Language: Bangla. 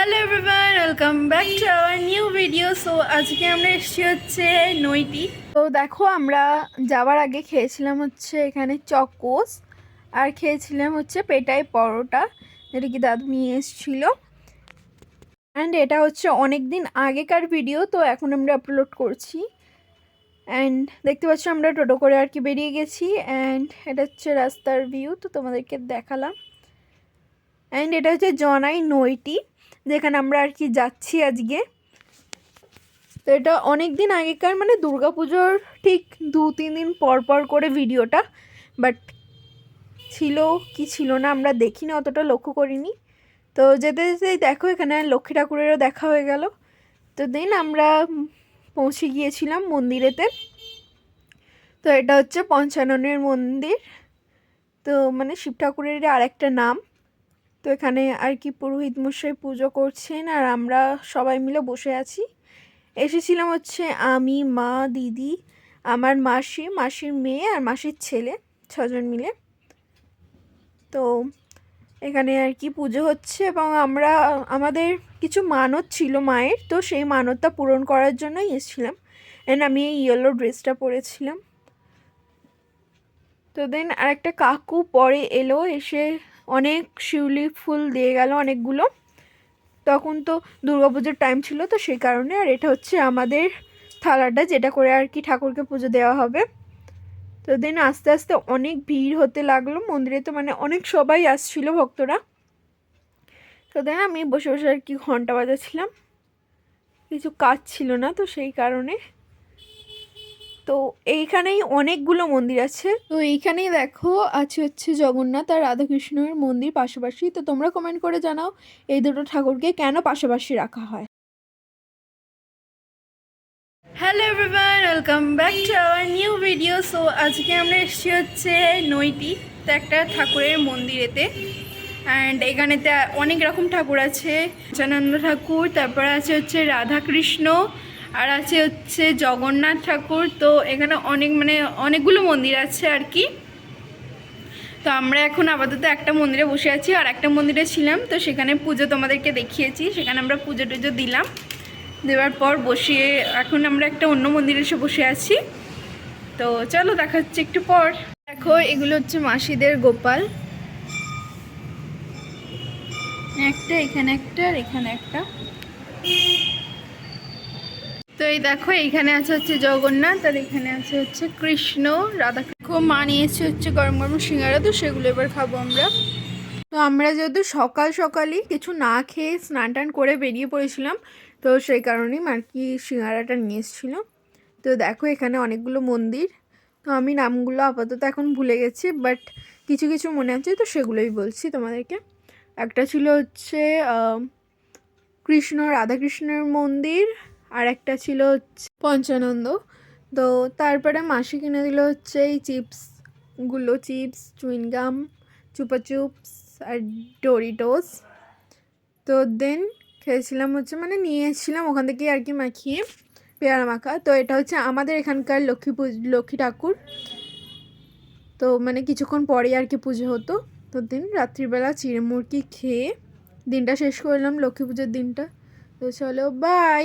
Hello everyone welcome back to our new video so আজকে আমরা এসেছি হচ্ছে নইটি তো দেখো, আমরা যাওয়ার আগে খেয়েছিলাম হচ্ছে এখানে চকোস আর খেয়েছিলাম হচ্ছে পেটাই পরোটা, যেটা কি দাদু নিয়ে এসেছিল। অ্যান্ড এটা হচ্ছে অনেক দিন আগেকার ভিডিও তো এখন আমরা আপলোড করছি। অ্যান্ড দেখতে পাচ্ছ আমরা টোটো করে আর কি বেরিয়ে গেছি। অ্যান্ড এটা হচ্ছে রাস্তার ভিউ তো তোমাদেরকে দেখালাম। অ্যান্ড এটা হচ্ছে জনাই নইটি যেখানে আমরা আর কি যাচ্ছি আজকে। তো এটা অনেক দিন আগেকার মানে দুর্গাপুজোর ঠিক দু তিন দিন পর পর করে ভিডিওটা, বাট ছিল কি ছিল না আমরা দেখিনি, অতটা লক্ষ্য করিনি। তো যেতে যেতেই দেখো এখানে লক্ষ্মী ঠাকুরেরও দেখা হয়ে গেল। তো দেন আমরা পৌঁছে গিয়েছিলাম মন্দিরেতে। তো এটা হচ্ছে পঞ্চাননের মন্দির। তো মানে শিব ঠাকুরের আরেকটা নাম। তো এখানে আর কি পুরোহিত মশাই পুজো করছেন আর আমরা সবাই মিলে বসে আছি। এসেছিলাম হচ্ছে আমি, মা, দিদি, আমার মাসি, মাসির মেয়ে আর মাসির ছেলে ছজন মিলে। তো এখানে আর কি পুজো হচ্ছে এবং আমরা, আমাদের কিছু মানত ছিল মায়ের, তো সেই মানতটা পূরণ করার জন্যই এসেছিলাম। অ্যান্ড আমি এই ইয়েলো ড্রেসটা পরেছিলাম। তো দেন আরেকটা কাকু পরে এলো, এসে অনেক শিউলি ফুল দিয়ে গেল অনেকগুলো। তখন তো দুর্গাপুজোর টাইম ছিল তো সেই কারণে, আর এটা হচ্ছে আমাদের থালাটা যেটা করে আর কি ঠাকুরকে পুজো দেওয়া হবে। তো দেন আস্তে আস্তে অনেক ভিড় হতে লাগল, মন্দিরে তো মানে অনেক সবাই আসছিল, ভক্তরা। তো দেন আমি বসে বসে আর কি ঘণ্টা বাজাচ্ছিলাম। কিছু কাজ ছিল না তো সেই কারণে। তো এইখানেই অনেকগুলো মন্দির আছে। তো এইখানেই দেখো আছে হচ্ছে জগন্নাথ আর রাধাকৃষ্ণের মন্দির পাশাপাশি। তো তোমরা কমেন্ট করে জানাও এই দুটো ঠাকুরকে কেন পাশাপাশি রাখা হয়। Hello everyone welcome back to our new video so আজকে আমরা এসেছি হচ্ছে নইটি তো একটা ঠাকুরের মন্দিরেতে। অ্যান্ড এখানেতে অনেক রকম ঠাকুর আছে। পঞ্চানন্দ ঠাকুর তারপর আছে হচ্ছে রাধাকৃষ্ণ। আর আছে হচ্ছে জগন্নাথ ঠাকুর, তো এখানে অনেক মানে অনেকগুলো মন্দির আছে আর কি। তো আমরা এখন আপাতত একটা মন্দিরে বসে আছি আর একটা মন্দিরে ছিলাম, তো সেখানে পুজো তোমাদেরকে দেখিয়েছি, সেখানে আমরা পুজো টুজো দিলাম। দেওয়ার পর বসিয়ে এখন আমরা একটা অন্য মন্দিরে এসে বসে আছি। তো চলো দেখা হচ্ছে একটু পর। দেখো, এগুলো হচ্ছে মাসিদের গোপাল। একটা, এখানে একটা আর এখানে একটা। তো এই দেখো এইখানে আছে হচ্ছে জগন্নাথ আর এখানে আছে হচ্ছে কৃষ্ণ রাধা খুব মা নিয়েছে হচ্ছে গরম গরম সিঙ্গারা তো সেগুলো এবার খাব আমরা। তো আমরা যেহেতু সকাল সকালই কিছু না খেয়ে স্নান টান করে বেরিয়ে পড়েছিলাম তো সেই কারণেই আর কি সিঙ্গারাটা নিয়ে এসেছিল। তো দেখো এখানে অনেকগুলো মন্দির তো আমি নামগুলো আপাতত এখন ভুলে গেছি বাট কিছু কিছু মনে আছে তো সেগুলোই বলছি তোমাদেরকে। একটা ছিল হচ্ছে কৃষ্ণ রাধাকৃষ্ণের মন্দির আর একটা ছিল হচ্ছে পঞ্চানন্দ। তো তারপরে মাসি কিনে দিল হচ্ছে এই চিপসগুলো চিপস চুইনগাম চুপা চুপস আর ডোরিটোস। তো দেন খেয়েছিলাম হচ্ছে মানে নিয়ে এসেছিলাম ওখান থেকে আর কি মাখিয়ে পেয়ারা মাখা। তো এটা হচ্ছে আমাদের এখানকার লক্ষ্মী পুজ, লক্ষ্মী ঠাকুর। তো মানে কিছুক্ষণ পরেই আর কি পুজো হতো। তো দিন রাত্রিবেলা চিড়ে মুরগি খেয়ে দিনটা শেষ করলাম লক্ষ্মী পুজোর দিনটা। তো চলো বাই